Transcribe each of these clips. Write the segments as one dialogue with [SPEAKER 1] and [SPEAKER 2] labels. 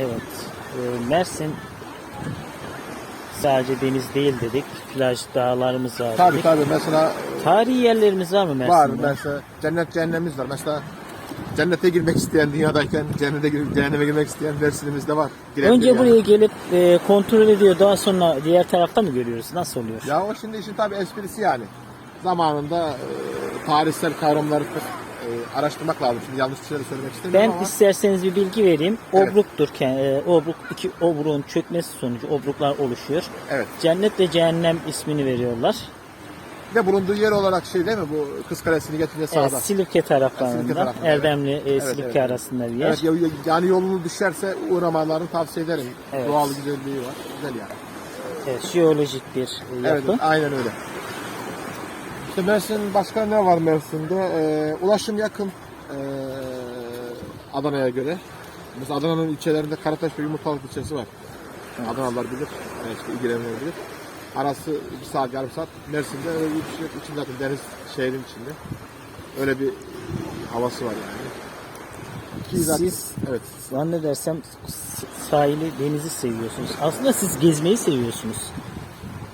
[SPEAKER 1] Evet. Ee, Mersin sadece deniz değil dedik. Plaj, dağlarımız var
[SPEAKER 2] Tabii
[SPEAKER 1] dedik.
[SPEAKER 2] tabii mesela
[SPEAKER 1] Tarihi yerlerimiz var mı Mersin'de?
[SPEAKER 2] var mesela cennet cehennemimiz var. Mesela cennete girmek isteyen dünyadayken cennete girip cehenneme girmek isteyen Mersin'imiz de var. Girebilir
[SPEAKER 1] Önce
[SPEAKER 2] yani.
[SPEAKER 1] buraya gelip e, kontrol ediyor. Daha sonra diğer tarafta mı görüyoruz? Nasıl oluyor?
[SPEAKER 2] Ya o şimdi işin tabii esprisi yani. Zamanında e, tarihsel kavramları e, araştırmak lazım. Şimdi yanlış şeyler söylemek
[SPEAKER 1] Ben
[SPEAKER 2] istemiyorum ama.
[SPEAKER 1] isterseniz bir bilgi vereyim.
[SPEAKER 2] Evet.
[SPEAKER 1] Obruktur. e, Obruk iki obruğun çökmesi sonucu obruklar oluşuyor.
[SPEAKER 2] Evet.
[SPEAKER 1] Cennet ve cehennem ismini veriyorlar.
[SPEAKER 2] Ve bulunduğu yer olarak şey değil mi bu Kız Kalesi'ni getirince sağda.
[SPEAKER 1] Evet, Silifke taraflarında,
[SPEAKER 2] Silifke tarafında,
[SPEAKER 1] Erdemli, e,
[SPEAKER 2] Evet,
[SPEAKER 1] Silifke
[SPEAKER 2] evet.
[SPEAKER 1] arasında bir yer.
[SPEAKER 2] Evet, ya- ya- yani yolunu düşerse uğramalarını tavsiye ederim.
[SPEAKER 1] Evet.
[SPEAKER 2] Doğal güzelliği var. Güzel yani.
[SPEAKER 1] Evet, jeolojik bir e,
[SPEAKER 2] Evet,
[SPEAKER 1] yapı.
[SPEAKER 2] aynen öyle. İşte Mersin başka ne var Mersin'de? Ee, ulaşım yakın ee, Adana'ya göre. Mesela Adana'nın ilçelerinde Karataş ve Yumurtalık ilçesi var. Adanalılar bilir, yani işte ilgilenenler bilir. Arası bir saat, yarım saat. Mersin'de öyle bir şey yok. İçinde zaten deniz şehrin içinde. Öyle bir havası var yani. Ki zaten-
[SPEAKER 1] Siz
[SPEAKER 2] evet.
[SPEAKER 1] zannedersem sahili, denizi seviyorsunuz. Aslında siz gezmeyi seviyorsunuz.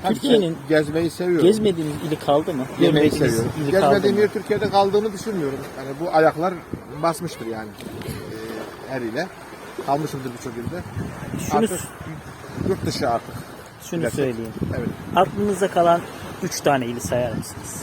[SPEAKER 1] Türkiye'nin
[SPEAKER 2] ki gezmeyi seviyorum.
[SPEAKER 1] gezmediğiniz ili kaldı mı?
[SPEAKER 2] Yemeği
[SPEAKER 1] Görmediğiniz
[SPEAKER 2] seviyorum.
[SPEAKER 1] ili kaldı
[SPEAKER 2] Gezmediğim
[SPEAKER 1] mı?
[SPEAKER 2] yer Türkiye'de kaldığını düşünmüyorum. Yani bu ayaklar basmıştır yani. Ee, her ile. Kalmışımdır birçok ilde.
[SPEAKER 1] Şunu,
[SPEAKER 2] Artık yurt dışı artık.
[SPEAKER 1] şunu
[SPEAKER 2] Gerçek.
[SPEAKER 1] söyleyeyim.
[SPEAKER 2] Evet.
[SPEAKER 1] Aklınıza kalan 3 tane ili sayar mısınız?